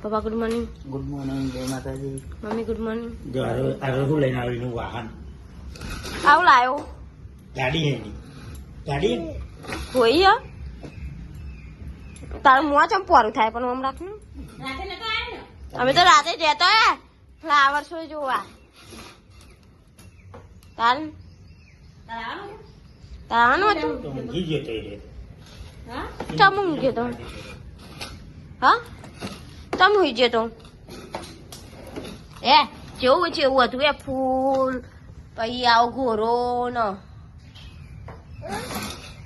પપ્પા good morning good morning જય માતાજી મમ્મી ગુડ મોર્નિંગ જો આ લઈને એનું વાહન આવું લાવ્યો ગાડી હે એની ગાડી કોઈ યા તારું મોં ચમ પોરું થાય પણ આમ રાખ અમે તો રાતે જતા હે ફ્લાવર શો જોવા તાર તારનું હતું તો ઊંઘી ગયો તો? એ રે. ચમ ઊંઘ્યો તો? હા ચમ હુઈ ગયો એ જેવું છે હતું એ ફૂલ પછી આવો ન.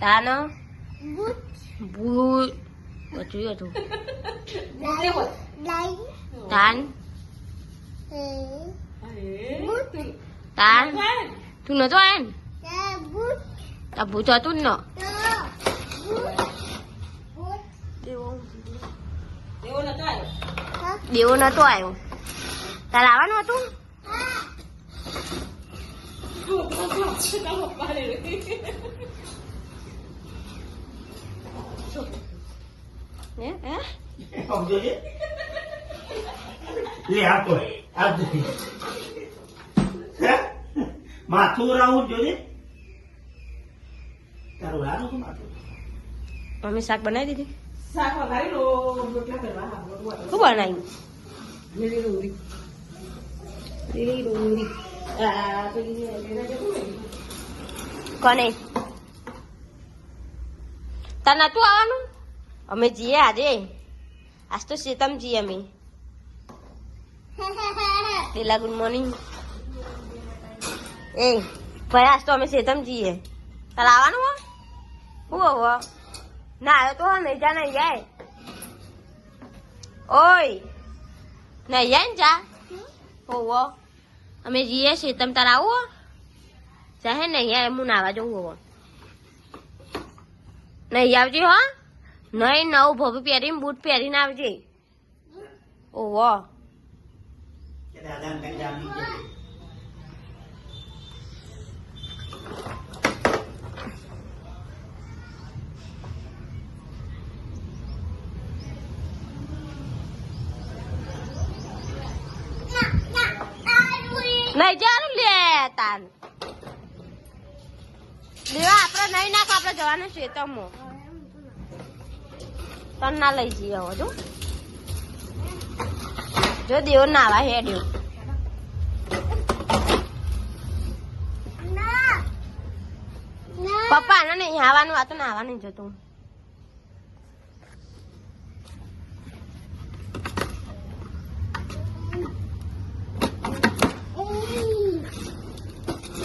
તાન? ભૂત. બધું હતું. તાન? તાન? તું નતો આય ને? આ ભૂત હતું ન. દેવો નતો આવ્યો તારે આવવાનું હતું હે હે આમ જોજે. લે આ તો આ જોજે. હે? માથું રાવું જોજે તારું રાનું માથું મમ્મી શાક બનાવી દીધી શું બનાવ્યું લીલી ડુંગળી લીલી ડુંગળી પેલી કોને તાર નતું આવવાનું અમે જઈએ આજે આજ તો શેતમ જઈએ અમે લીલા ગુડ મોર્નિંગ એ ભાઈ આજ તો અમે શેતમ જઈએ તાર આવવાનું હો હું હવે ના આવ્યો તો નહીં જા નહીં જાય ઓય નહીં જાય ને જા હોવો અમે જઈએ શેતમ તાર તારા આવો ચાહે નહીં આવે હું નાવા જવું હોવો નહીં આવજે હો નહીં નવું ભભી પહેરીને બૂટ પહેરીને આવજે કે દાદા નહીં જવાનું લે તાન. લેવા આપણે નહીં નાખ આપણે જવાનું છે તમો. તન ના લઈ જઈએ હવે જો. જો દેવ નાવા હેડ્યો પપ્પા ને. નહીં આવવાનું આ તો નાવા નહીં જતું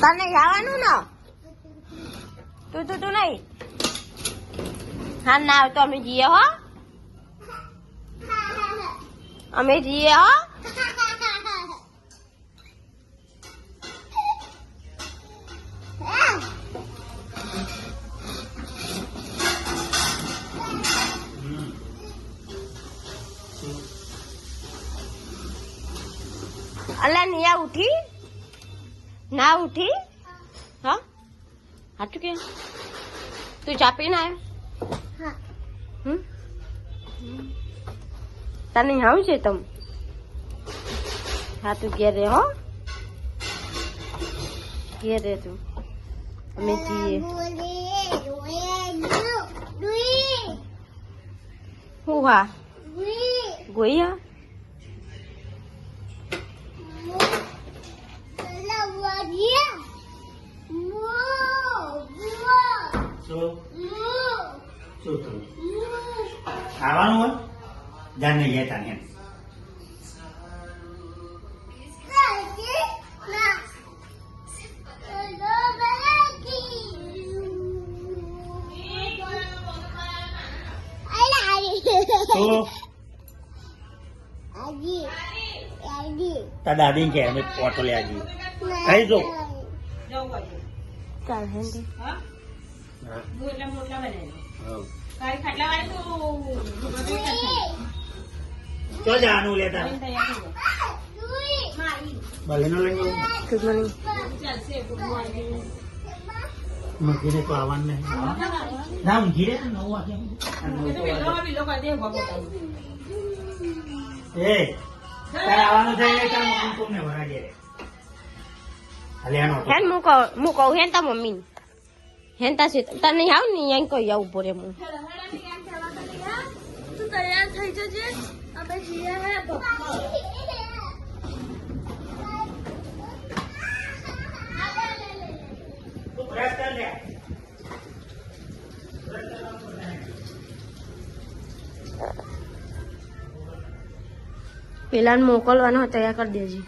તને જવાનું ને. તું તું તું નહીં. હા, ના આવે તો અમે જઈએ હો. અમે જઈએ હો. અલા, નિયા ઉઠી? ના ઉઠી? હા? હાચું કે? તું ચાપી ના આવ્યો હમ? તને હાવ છે તમ? હા તું ઘેર રે હો. ઘેર રે તું. અમે જઈએ હું હા? ગોઈ હા? શું શું થયું ખાવાનું હોય જાન નહીં જાય તાને એમ. શું તાર દાદી કે અમે ઓટો લે આવી કઈ જો જવું હોય ચાલ હેન્ડી હા હા, હું એટલા મોટલા બનાવી હા. તારી ખાટલા વાળી તો બધું કરશે. ચો જવાનું લે તારે આવીને તૈયાર થઈ જાઓ. ભલે નો લઈને આવું. ગુડ મોર્નિંગ ચાલશે good morning. મગીને તો આવવાનું નહીં ના ઊંઘી રે નવ વાગે એ તો પેલો બિલો કરી દે ઉભા પોતા. એ તારે આવવાનું થાય એટલે તારા મમ્મી કોને વરાજે રે હાલે આનો તો. હેન હું કહું હેન તા મમ્મી હેન તા છે તને આવ ને અહીં કહી આવું પડે હું તું તૈયાર થઈ જજે અમે જઈએ હે બ્રશ કર લે પેલાને મોકલવાનો તૈયાર કરી દેજે.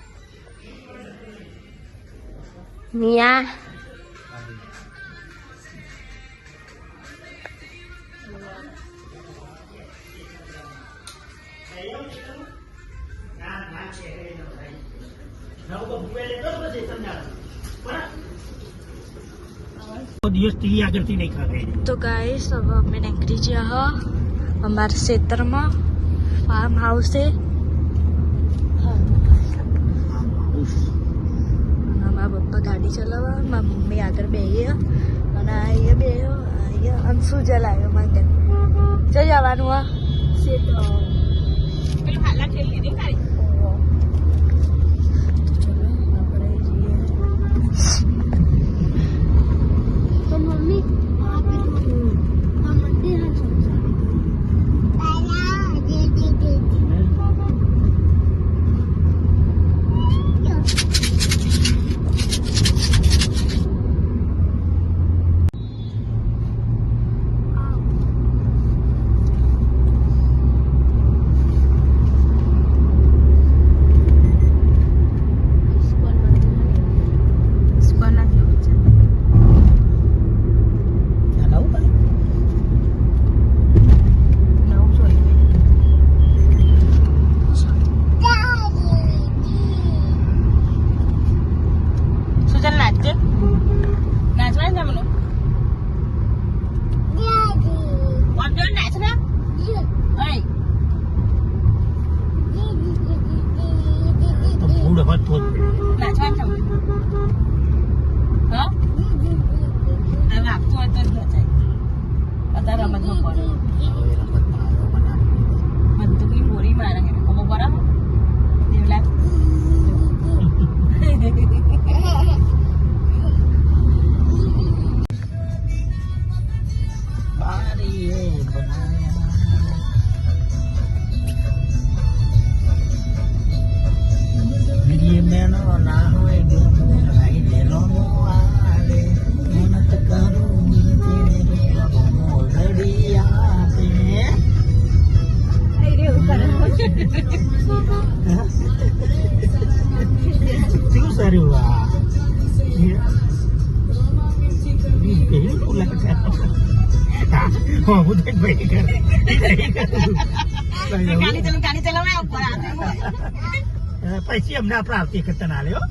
ખાવે તો ગાઈસ હવે અમે નીકળી ગયા હ અમારા ખેતરમાં ફાર્મ હાઉસે મારા પપ્પા ગાડી ચલાવવા, મારા મમ્મી આગળ બે અને અહીંયા બે અહીંયા અંશુ જલાયો માટે જઈ આવવાનું હા. પછી અમને આપણે આવતી કરતા ના લ્યો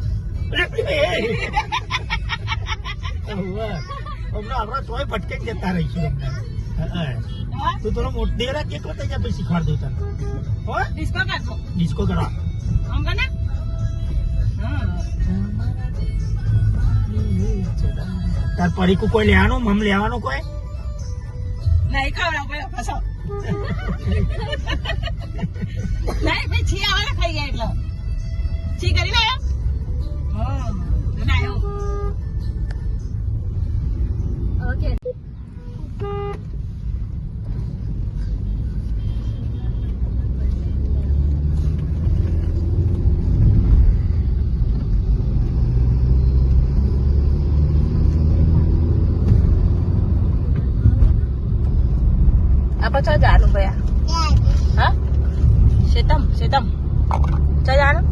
અમને આપણા તોય ભટકે જતા રહીશું અમને તું થોડો મોટ દેરા થઈ જાય શીખવાડ દઉં તને. હો? ડિસ્કો કાઢો ડિસ્કો તાર પરીકું કોઈ લેવાનું મમ લેવાનું કોઈ? નહીં ખવડાવ નહીં ભાઈ છી આવે ને ખાઈ ગયા એટલે. છી કરી લે હા. ના આવ્યો ઓકે આપણે ચાલ જવાનું ભૈયા હા શેતમ શેતમ ચાલ જવાનું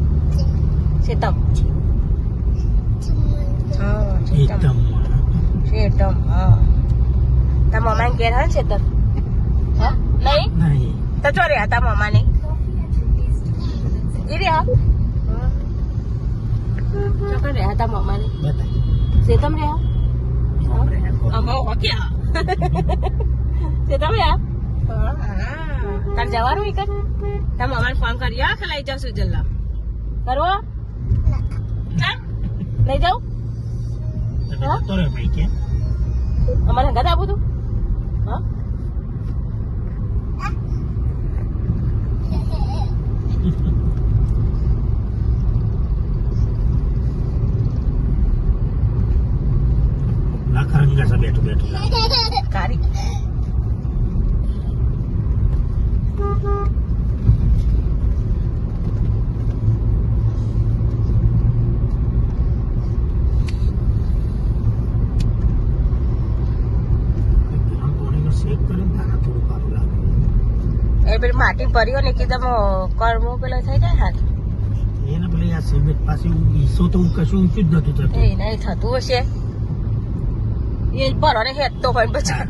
શેતમ હા શેતમ એકદમ શેતમ હા તાર મમ્મા ઘેર હા શેતમ હા નહીં નહીં તો ચો રહ્યા તાર મમ્મા નહીં ઈ રહ્યા ચોકડ રહ્યા તાર મમ્મા નહીં બતાય શેતમ રહ્યા અમારો હોક્યા શેતમ રહ્યા તાર જવાનું એક તમે અમારે ફોન કર્યો કે લઈ જાવ સુજલ્લા કરવો? લઈ કે અમારે હંગાત આવું તું? હા લાખ રંગા છે બેઠું બેઠું કારી ગરમ પાણીનો શેક કરે ને તારા થોડું સારું લાગે એ પેલી ને કીધમ કર્મો પેલો થઈ જાય હાથ? એને પેલી આ સિમેન્ટ પાસે ઈસો તો કશું ઊંચું જ નતું થતું. એ નહીં થતું હશે. એ ભરો ને હેતતો હોય ને પછી.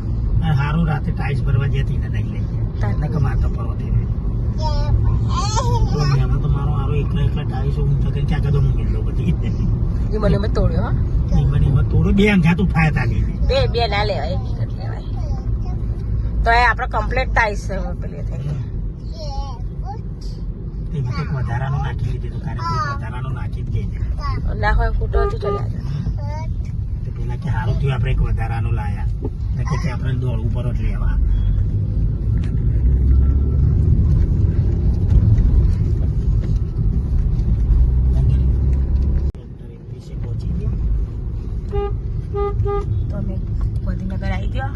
હારું રાતે ટાઈલ્સ ભરવા જતી ને નહીં લઈ તાર- ગયા મારતો પરવો તો મેમાં તો મારો હારો એકલા એકલા ટાઈલ્સ ઊંચો કરી ક્યાં કદો મૂકી લો બધી એ મને મેં તોડ્યો હા. એમાં ને એમાં થોડું બે ઉઠાયા તા લઈને બે બે ના લેવાય એક લેવાય. તો એ આપણે કમ્પ્લીટ ટાઈસ પેલી થઈ ગઈ. તે રીતે વધારાનું નાખી દીધું હતું કારણ કે વધારાનું નાખી જ ગઈ ના હોય કૂટો તો ચલ્યા તો પેલા કે હારું થયું આપણે એક વધારાનું લાયા. ને કે આપણે દોડવું પર જ લેવા પહોંચી ગયા તો અમે ગાંધીનગર આવી ગયો.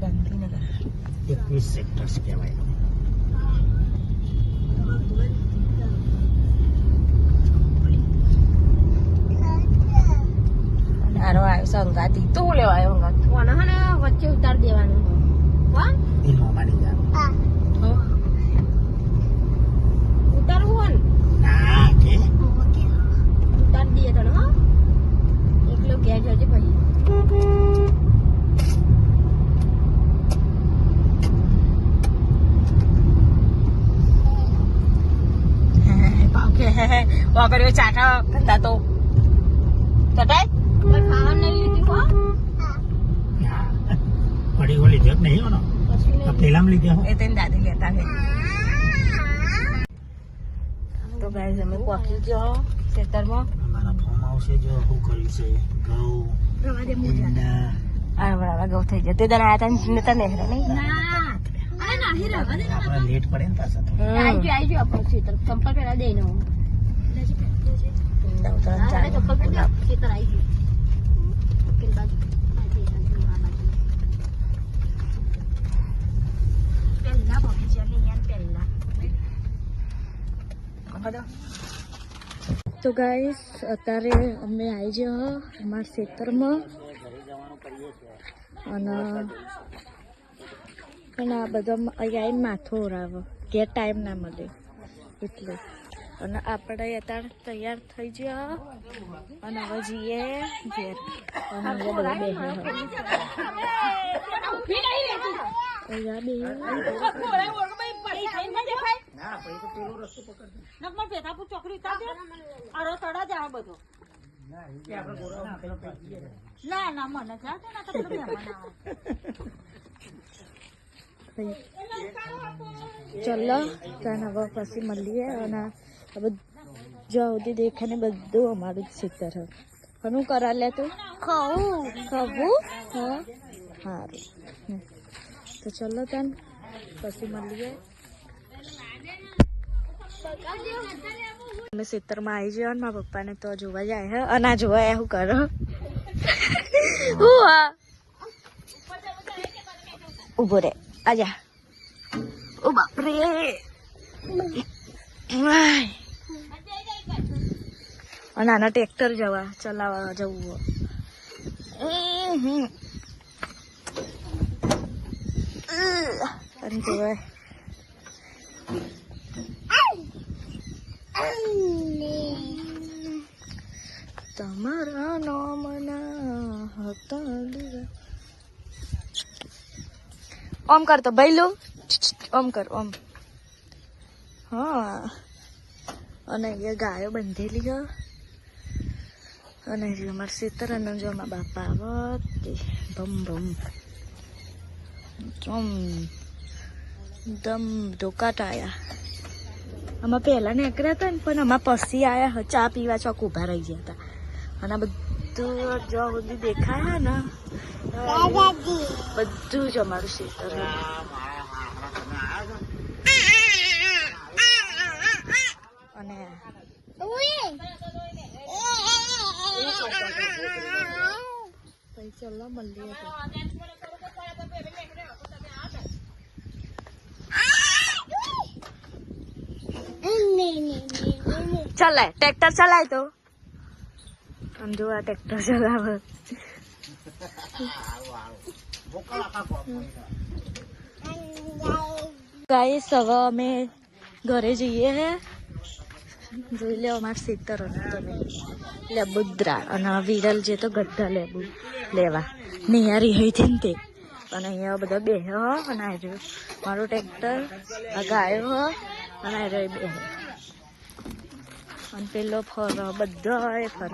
ગાંધીનગર ગાંધીનગર એકવીસ સેક્ટર્સ કહેવાય. આરો આવ્યો સંગાતી તું લેવા આવ્યો સંગાત કોને હે વચ્ચે ઉતાર દેવાનું. કોણ? એ ઉતારવું હોય ના? કે? ઉતાર દઈએ તને હો એકલો ઘેર જજે પછી ઓકે વગર ચાટા ધંધા તો. ચટાય કોઈ ખાવાનું નહીં લીધું હો. હા. પડી ગો લીધો નહીં હોનો કશું તો નહીં. પેલામાં લીધો હો. એ તેની દાદી લેતા છે તો ગાઈઝ અમે પહોંચી ગયો ખેતરમાં. અમારા ફોર્મ હાઉસે જો શું કર્યું છે? ઘઉં ઈંડા. આ બરાબર ગૌ થઈ જાય તે દાડા આયા તા નતા નેહરા નહીં? ના. અરે નાહી રહેવા દે આપણે લેટ પડે ને પાછા તો. આઈ ગયો આઈ ગયો આપણો ખેતર. ચંપલ પહેરા દે ને અહીંયા પહેલા તો ગાઈસ અત્યારે અમે આવી ગયા અમારા ખેતરમાં અને અને આ બધા અહીંયા માથું ઓરાવે કે ટાઈમ ના મળે. એટલે. અને આપણે અત્યારે તૈયાર થઈ ગયા. અને હવે જઈએ ઘેર. અને ના ના મને. ચલો ત્યાં હવે પછી મળીએ. અને જ્યાં સુધી દેખે ને બધું અમારું જ ખેતર હે ઘણું કરા લે તું? ખાવું ખાવું? હા. સારું. તો ચલો તન પછી મળીએ. અમે ખેતરમાં આવી જવા અને મારા પપ્પાને તો જોવા જાય હે. અને જોવા શું કરો? હું હા ઊભો રે. આજા. ઓ બાપરે. વાય. અને આના ટ્રેક્ટર જવા, ચલાવવા જવું અરે જોવાય તમારા નામના હતા ઓમ કર તો બૈલું ઓમ કર, ઓમ. હા. અને અહીંયા ગાયો બંધેલી છે અને અમારા સીતર અને જો અમારા બાપા આવત ભમ ભમ ઓમ દમ ધોકાટ આયા આમાં પહેલા નીકળ્યા હતા ને પણ આમાં પછી આવ્યા ચા પીવા ચોક ઊભા રહી ગયા હતા અને બધું જો સુધી દેખાય ને બધું જ અમારું ખેતર પછી ચલો મળીએ તો. ચલાય ટ્રેક્ટર ચલાય તો આમ જો આ ટ્રેક્ટર ચલાવે ગાઈસ હવે અમે ઘરે જઈએ હે જોઈ લે અમારા ખેતરો તમે. લેબુદ્રા અને વિરલ જે તો ગઢા લેબુ લેવા. નિયારી હોય છે ને તે. અને અહીંયા બધા બે હો અને રહ્યું. મારું ટ્રેક્ટર ગાયો હ અને રહ્યો બે અને પેલો ફર બધા ફર.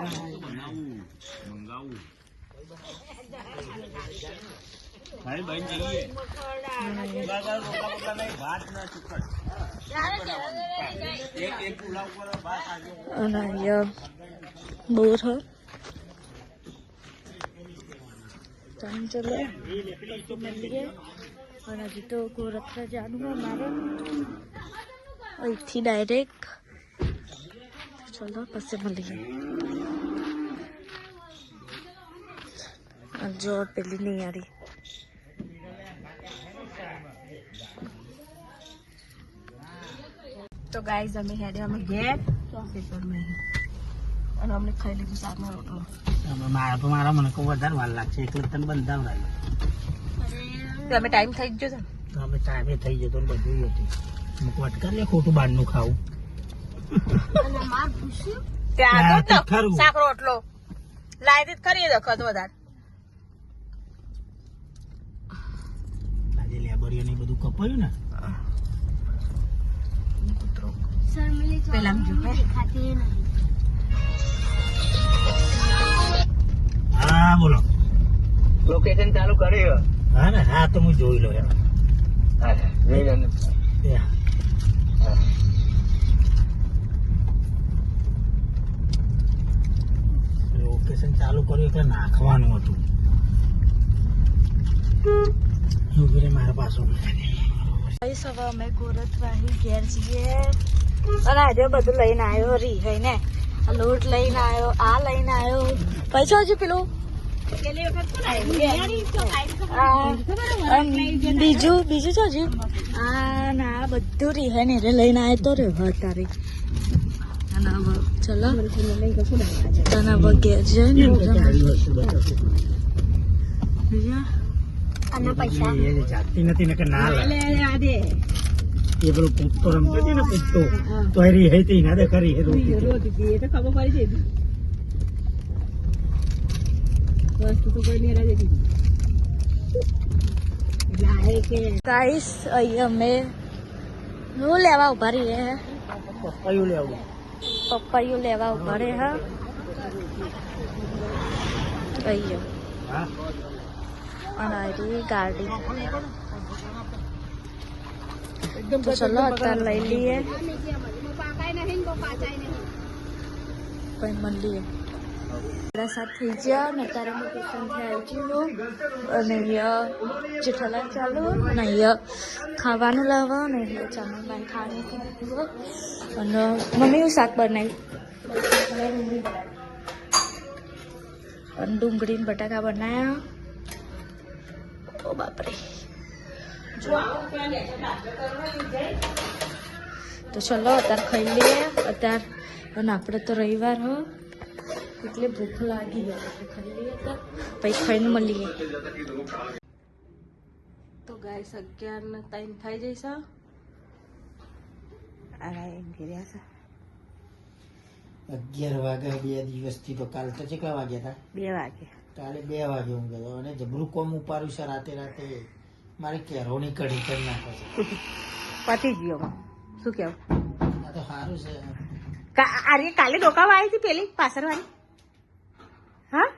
અને અહીંયા બોર હ ચાલ ચલો પછી મળીએ અને હજી તો ગોરખરા જવાનું હોય મારે અહીંથી ડાયરેક્ટ ચલો પછી મળીએ આ જો પેલી નિયારી તો ગાઈઝ અમે હેડે અમે ઘેર. ખેતરમાં અને અમને ખાઈ લીધું શાકનો રોટલો. મારા તો મારા મને કોઈ વધારે વાર લાગશે. એટલે તને બંધાવડાવી. તમે અમે ટાઈમ થઈ જ ગયો છે તો અમે ટાઈમે થઈ જતો તો બધું હતું. અમુક વટકા લે ખોટું બહારનું ખાવું. ત્યાં તો. શાક રોટલો. લાવી દીધ કરીએ દખત વધારે. આજે લેબરીઓ ને બધું કપાયું ને? પેલા જો હા બોલો લોકેશન ચાલુ કર્યું હા ને હા તો હું જોઈ લો યાર. લોકેશન ચાલુ કર્યું એટલે નાખવાનું હતું મારા પાછું હવે અમે ગોરખવાહી ઘેર જઈએ અને આજે બધું લઈને આવ્યો રી હઈ ને આ લોટ લઈને આવ્યો આ લઈને આવ્યો. પૈસા હજુ પેલું? બીજું બીજું હજી? આ ના બધું રી હે ને રે લઈને આવ્યો તો રે તારે ચલો. તને ને બીજા એ નથી ને કે ના લે એ પેલું પૂછતો રમતો હતી ને પૂછતો તો એ રહી હતી ના દે ખરી એ રોતી હતી. એ તો ખબર પડી જઈ વસ્તુ તો કોઈ નહીં રાજી એટલે આ એ કે ગાઈસ અહીંયા અમે હું લેવા ઊભા રહીએ હે પપ્પાયું લેવું પપ્પાયું લેવા ઊભા રહે હા અહીંયા હા અને આ રહી ગાડી તો ચલો અત્યારે લઈ લઈએ પછી મળીએ બધા સાથ થઈ ગયા ને તારે હું ટ્યુશનથી આવી ગયું અને અહીંયા જેઠાલાલ ચાલુ અને અહીંયા ખાવાનું લાવવા અને અહીંયા પાન ખાવાનું અને મમ્મી હું શાક બનાવી અને ડુંગળીને બટાકા બનાવ્યા ઓ બાપરે તો ચલો અત્યારે ખાઈ લઈએ. અત્યારે અને આપણે તો રવિવાર હો. એટલે ભૂખ લાગી ગઈ. ખાઈ લઈએ તો. પછી ખાઈને મળીએ. તો ગાય અગિયાર ને ટાઈમ થઈ જઈશ અગિયાર વાગ્યા બે દિવસથી તો કાલ તો કેટલા વાગ્યા હતા? બે વાગે. કાલે બે વાગે હું ગયો અને જબરું કોમ ઉપાડ્યું છે રાતે રાતે. મારે કેરોની કઢી કરી નાખો છે. પતી ગયો શું કેવું? આ તો સારું છે. કા- અરે કાલે ડોકાવા આવી હતી પેલી પાછળ વાળી હા?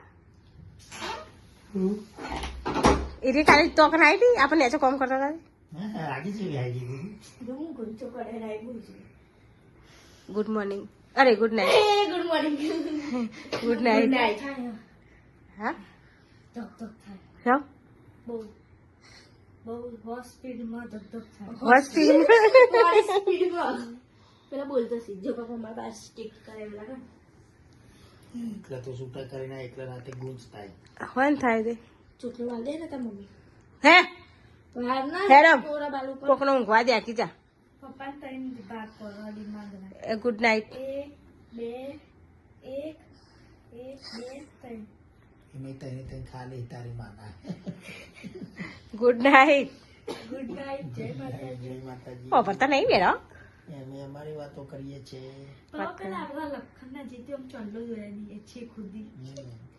એ કાલે તોક ના આવી હતી? આપણને નેચો કોમ કરતા હતા? ગુડ મોર્નિંગ અરે good night good morning good night હા? ધક ધક થાય. બહુ. બહુ સ્પીડમાં ધક થાય. સ્પીડમાં. પેલા બોલતો સીધો પપ્પા મારા પાસે સ્ટીક કરેલા ને. એકલા તો છૂટા કરીને એકલા રાતે ગુંજ થાય. હોન થાય તે. ચોટલો વાળ દે ને તાર મમ્મી. હે? વાર ના થોડા કોકનો ઊંઘવા દે આખી જા. પપ્પાને ત્રણ ભાગ કરો દિમાગના ગુડ નાઇટ એક બે એક એક બે ત્રણ. એમાં તને તને ખાલી તારી માના ગુડ નાઇટ ગુડ નાઇટ જય માતાજી જય માતાજી વાપરતા નહીં બેરા અમે અમારી વાતો કરીએ છીએ. લખનના જે તે આમ ચંડો જોયા છે ખુદી.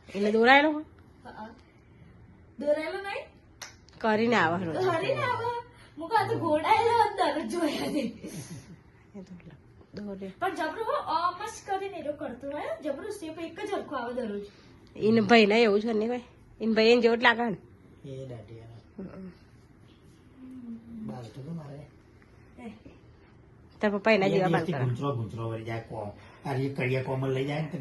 એટલે દોરાયેલો હા. દોરાયેલો નહીં? કરીને આવે રોજ. હરી ને આવા. મુકા તો ઘોડાયેલો અંદર જોયા ની પણ જબરું ઓમસ કરીને એ કરતો હોય જબરું શેપ એક જ હરખો આવે દરરોજ. એને ભાઈ ને એવું છે ને ભાઈ એને ભાઈ એને જેવું જ લાગે ને. એ દાઢિયા બાલ તો તો મારે. તાર પપ્પા એના જેવા બાલ કરે ગુંચરો ગુંચરો વળી જાય કોમ. આ કડિયા કોમલ લઈ જાય ને તે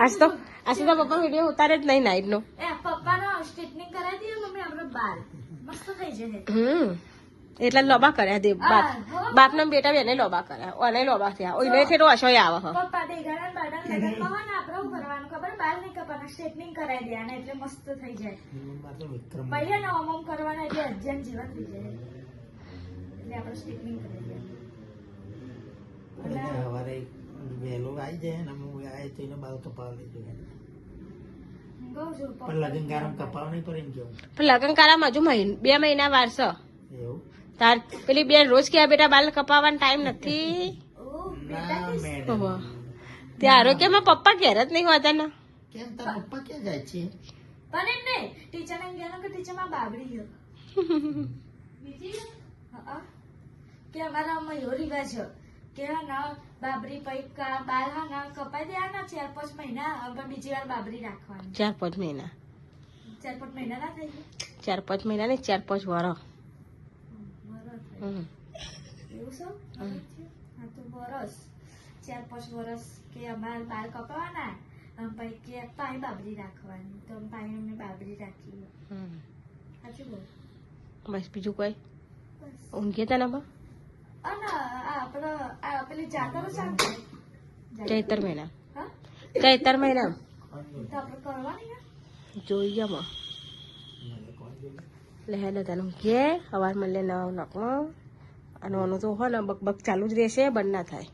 આજ તો આજ તો પપ્પા વીડિયો ઉતારે જ નહીં નાઈટ નો. એ પપ્પાનો સ્ટ્રેટનિંગ કરાવી દઈએ મમ્મી આપણે બાલ મસ્ત થઈ જશે. હમ. એટલે લોબા કર્યા દે બાપ બાપ ને બેટા બેને લોબા કર્યા ઓને લોબા થયા. ઓઈને થેટો અશોય આવે હ પપ્પા દે ગાડા બાડા લગાવવા ને આપણે શું કરવાનું ખબર બાલ ને કપાના સ્ટ્રેટનિંગ કરાવી અને એટલે મસ્ત થઈ જાય. પહેલા ને ઓમ ઓમ કરવાના એટલે અજ્જાન જેવા થઈ જાય. એટલે આપણે સ્ટ્રેટનિંગ કરાવી દે અને હવારે વેલો આવી જાય ને હું આય તો એને બાલ કપાવ લઈ જાય પણ લગન ગારમ કપાવ નહીં પડે એમ કેવું? પણ લગ્ન કાળામાં હજુ મહિન- બે મહિના વાર છે. એવું તાર પેલી બેન રોજ કે બેટા બાલ કપાવવાનો ટાઈમ નથી. ત્યારે કે મારા પપ્પા ઘેર જ નહીં હોતા ને. કેમ? તારા પપ્પા ક્યાં જાય છે? પણ એમ નહીં ટીચર ને ગયા કે ટીચરમાં બાબડી ગયો? બીજી હા કે અમારામાં એવો રિવાજ છે. કે ના બાબરી પૈકા બાલ હા ના કપાઈ દેવાના ચાર પાંચ મહિના હવે બીજી વાર બાબરી રાખવાની. ચાર પાંચ મહિના. ચાર પાંચ મહિના ના થઈ ચાર પાંચ મહિના ને ચાર પાંચ હમ. એવું છે? હા તો વરસ. ચાર પાંચ વરસ કે અમારે બાલ કપાવાના આમ પછી કે પાણી બાબરી રાખવાની. તો અમે પાણી અમે બાબરી રાખી સાચું બોલ? બસ બીજું કોઈ? ઊંઘી અને આ આપણો આ પેલી જાતરો ચાલુ ચૈતર મહિના. હા? ચૈતર મહિના? તો આપણે કરવાની જોઈએ માં એટલે હેડે તને કે સવાર મળે નવ નકમાં અને આનું તો હોય ને બક બક ચાલુ જ રહેશે, બંધ ના થાય.